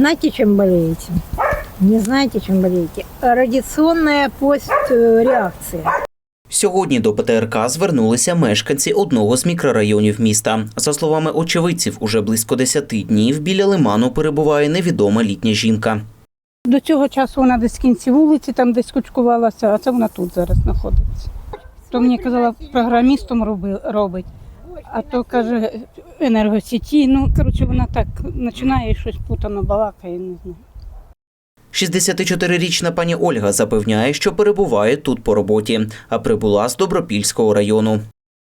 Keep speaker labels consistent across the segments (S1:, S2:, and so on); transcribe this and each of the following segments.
S1: Знаете, чем болеете? Не знаете, чем болеете? Радиационная постреакция.
S2: Сьогодні до ПТРК звернулися мешканці одного з мікрорайонів міста. За словами очевидців, уже близько 10 днів біля лиману перебуває невідома літня жінка.
S3: До цього часу вона десь в кінці вулиці, там десь кучкувалася, а це вона тут зараз знаходиться. То мені казала, програмістом робить. А то каже енергосіті. Ну, коротше, вона так починає щось путано балакає, не знаю.
S2: 64-річна пані Ольга запевняє, що перебуває тут по роботі, а прибула з Добропільського району.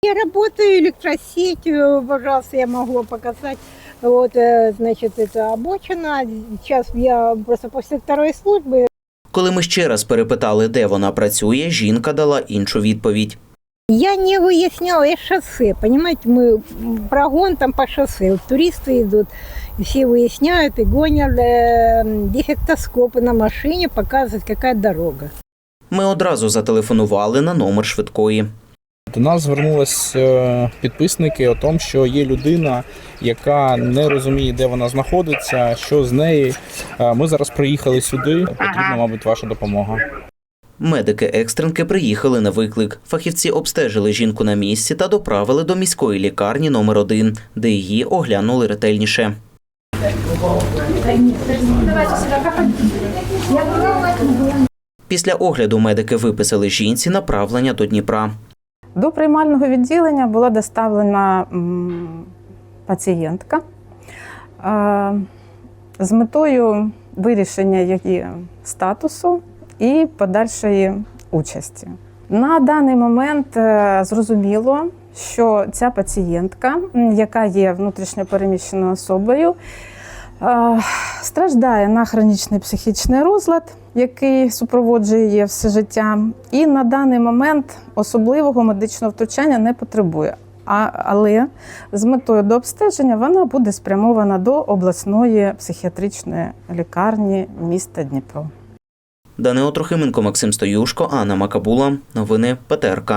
S1: Я работаю электросетью, пожалуйста, я могу показать. Вот, э, значит, это обочина. Сейчас я просто после второй службы.
S2: Коли ми ще раз перепитали, де вона працює, жінка дала іншу відповідь.
S1: Я не выясняла, я шоссе, понимаете, мы м, прогон там по шоссе, вот туристы идут, и все выясняют и гонят э, дефектоскопы на машине, показывают, какая дорога.
S2: Ми одразу зателефонували на номер швидкої.
S4: До нас звернулись е, підписники о тому, що є людина, яка не розуміє, де вона знаходиться, що з нею. Е, Ми зараз приїхали сюди. Потрібна, мабуть, ваша допомога.
S2: Медики-екстренки приїхали на виклик. Фахівці обстежили жінку на місці та доправили до міської лікарні номер 1 де її оглянули ретельніше. Після огляду медики виписали жінці направлення до Дніпра.
S5: До приймального відділення була доставлена пацієнтка е, з метою вирішення її статусу і подальшої участі. На даний момент е, зрозуміло, що ця пацієнтка, яка є внутрішньопереміщеною особою, е, страждає на хронічний психічний розлад, який супроводжує її все життя, і на даний момент особливого медичного втручання не потребує. А, але з метою до обстеження вона буде спрямована до обласної психіатричної лікарні міста Дніпро.
S2: Данило Трохименко, Максим Стоюшко, Анна Макабула. Новини ПТРК.